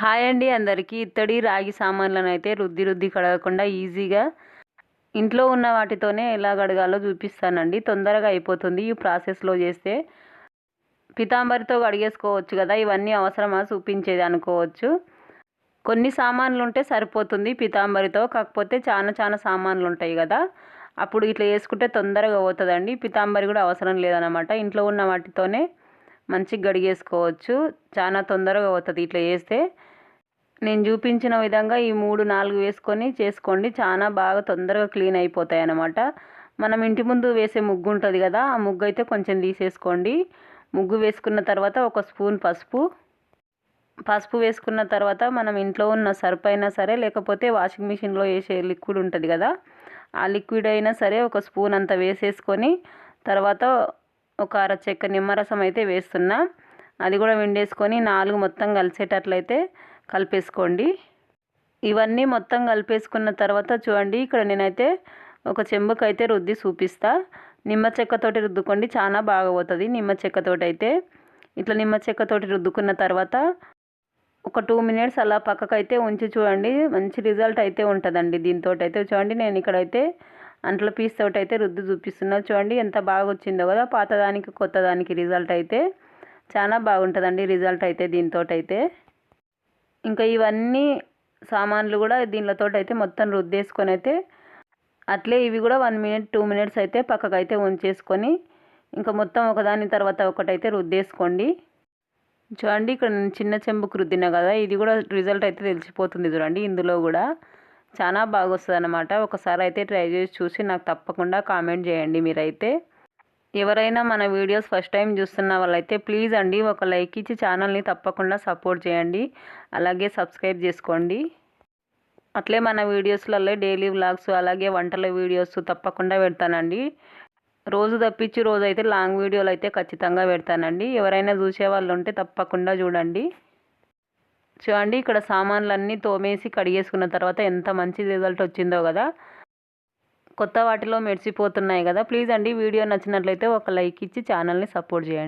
Hi అండి అందరికీ. ఇత్తడి రాగి సామాన్లను అయితే రుద్ది రుద్ది కడగకుండా ఈజీగా ఇంట్లో ఉన్న వాటితోనే ఎలా కడగాలో చూపిస్తానండి. తొందరగా అయిపోతుంది. ఈ ప్రాసెస్లో చేస్తే పితాంబరితో కడిగేసుకోవచ్చు కదా. ఇవన్నీ అవసరమా? చూపించేది అనుకోవచ్చు. కొన్ని సామాన్లు ఉంటే సరిపోతుంది పితాంబరితో. కాకపోతే చాలా చాలా సామాన్లు ఉంటాయి కదా. అప్పుడు ఇట్లా వేసుకుంటే తొందరగా పోతుందండి. పితాంబరి కూడా అవసరం లేదనమాట ఇంట్లో ఉన్న వాటితోనే మంచిగా గడిగేసుకోవచ్చు చాలా తొందరగా అవుతుంది ఇట్లా వేస్తే నేను చూపించిన విధంగా ఈ మూడు నాలుగు వేసుకొని చేసుకోండి. చాలా బాగా తొందరగా క్లీన్ అయిపోతాయి అన్నమాట. మనం ఇంటి ముందు వేసే ముగ్గు ఉంటుంది కదా ఆ ముగ్గు అయితే కొంచెం తీసేసుకోండి. ముగ్గు వేసుకున్న తర్వాత ఒక స్పూన్ పసుపు. పసుపు వేసుకున్న తర్వాత మనం ఇంట్లో ఉన్న సర్ఫ్ అయినా సరే లేకపోతే వాషింగ్ మిషన్లో వేసే లిక్విడ్ ఉంటుంది కదా ఆ లిక్విడ్ అయినా సరే ఒక స్పూన్ అంత వేసేసుకొని తర్వాత ఒక అర చెక్క నిమ్మరసం అయితే వేస్తున్నా. అది కూడా విండేసుకొని నాలుగు మొత్తం కలిసేటట్లయితే కలిపేసుకోండి. ఇవన్నీ మొత్తం కలిపేసుకున్న తర్వాత చూడండి ఇక్కడ నేనైతే ఒక చెంబుకు అయితే రుద్ది చూపిస్తా. నిమ్మ చెక్కతోటి రుద్దుకోండి చాలా బాగా పోతుంది నిమ్మ చెక్కతోటి అయితే ఇట్లా నిమ్మ చెక్కతోటి రుద్దుకున్న తర్వాత ఒక టూ మినిట్స్ అలా పక్కకైతే ఉంచి చూడండి మంచి రిజల్ట్ అయితే ఉంటుందండి దీంతో అయితే చూడండి నేను ఇక్కడైతే అంట్లో పీస్ తోటి అయితే రుద్దు చూపిస్తున్నారు. చూడండి ఎంత బాగా వచ్చిందో కదా పాతదానికి కొత్తదానికి రిజల్ట్ అయితే. చాలా బాగుంటుందండి రిజల్ట్ అయితే దీంతో అయితే ఇంకా ఇవన్నీ సామాన్లు కూడా దీనితో అయితే మొత్తం రుద్దేసుకొని అయితే అట్లే ఇవి కూడా వన్ మినిట్ టూ మినిట్స్ అయితే పక్కకైతే ఉంచేసుకొని ఇంకా మొత్తం ఒకదాని తర్వాత ఒకటైతే రుద్దేసుకోండి. చూడండి ఇక్కడ చిన్న చెంబుకు రుద్దినా కదా ఇది కూడా రిజల్ట్ అయితే తెలిసిపోతుంది చూడండి ఇందులో కూడా. చాలా బాగా వస్తుంది అనమాట ఒకసారి అయితే ట్రై చేసి చూసి నాకు తప్పకుండా కామెంట్ చేయండి మీరైతే. ఎవరైనా మన వీడియోస్ ఫస్ట్ టైం చూస్తున్న వాళ్ళైతే ప్లీజ్ అండి ఒక లైక్ ఇచ్చి ఛానల్ని తప్పకుండా సపోర్ట్ చేయండి. అలాగే సబ్స్క్రైబ్ చేసుకోండి. అట్లే మన వీడియోస్లలో డైలీ వ్లాగ్స్ అలాగే వంటల వీడియోస్ తప్పకుండా పెడతానండి. రోజు తప్పించి రోజు అయితే లాంగ్ వీడియోలు అయితే ఖచ్చితంగా పెడతానండి. ఎవరైనా చూసే వాళ్ళు ఉంటే తప్పకుండా చూడండి. చూడండి ఇక్కడ సామాన్లన్నీ తోమేసి కడిగేసుకున్న తర్వాత ఎంత మంచి రిజల్ట్ వచ్చిందో కదా. కొత్త వాటిలో మెరిసిపోతున్నాయి కదా. ప్లీజ్ అండి వీడియో నచ్చినట్లయితే ఒక లైక్ ఇచ్చి ఛానల్ని సపోర్ట్ చేయండి.